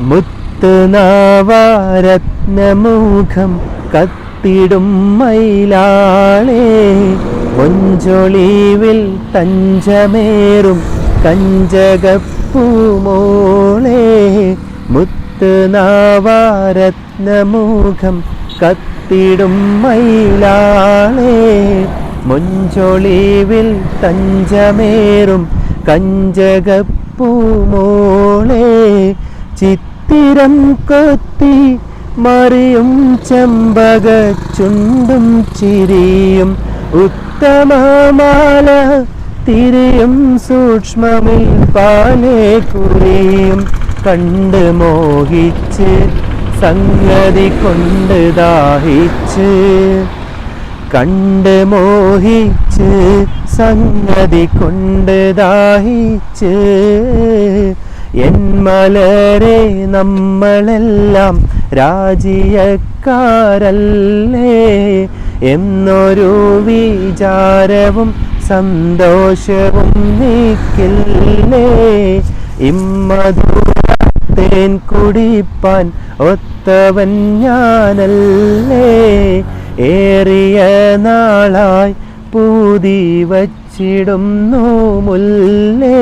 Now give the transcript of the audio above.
മുത്തുനാവാരത്നമുഖം കത്തിടും മൈലാളേ കൊഞ്ചൊളിവിൽ തഞ്ചമേറും കഞ്ചകപ്പൂമോളേ മുത്തുനാവാരത്നമുഖം കത്തിടും മൈലാളേ മുഞ്ചൊളിവിൽ തഞ്ചമേറും കഞ്ചകപ്പൂമോളേ ചിത്തിരം കൊത്തി മറിയും ചെമ്പക ചുണ്ടും ചിരിയും ഉത്തമമാല തിരിയും സൂക്ഷ്മമിൽ പാലേ കുറിയും കണ്ട് മോഹിച്ച് സംഗതി കൊണ്ട് ദാഹിച്ച് കണ്ട് മോഹിച്ച് സംഗതി കൊണ്ട് ദാഹിച്ച് എൻ മലരെ നമ്മളെല്ലാം രാജിയക്കാരല്ലേ? എന്നൊരു വിചാരവും സന്തോഷവും നീക്കില്ലേ? ഇമ്മധൂരത്തേൻ കുടിപ്പാൻ ഒത്തവൻ ഞാനല്ലേ? ഏറിയ നാളായി പൂതി വച്ചിടുന്നു മുല്ലേ?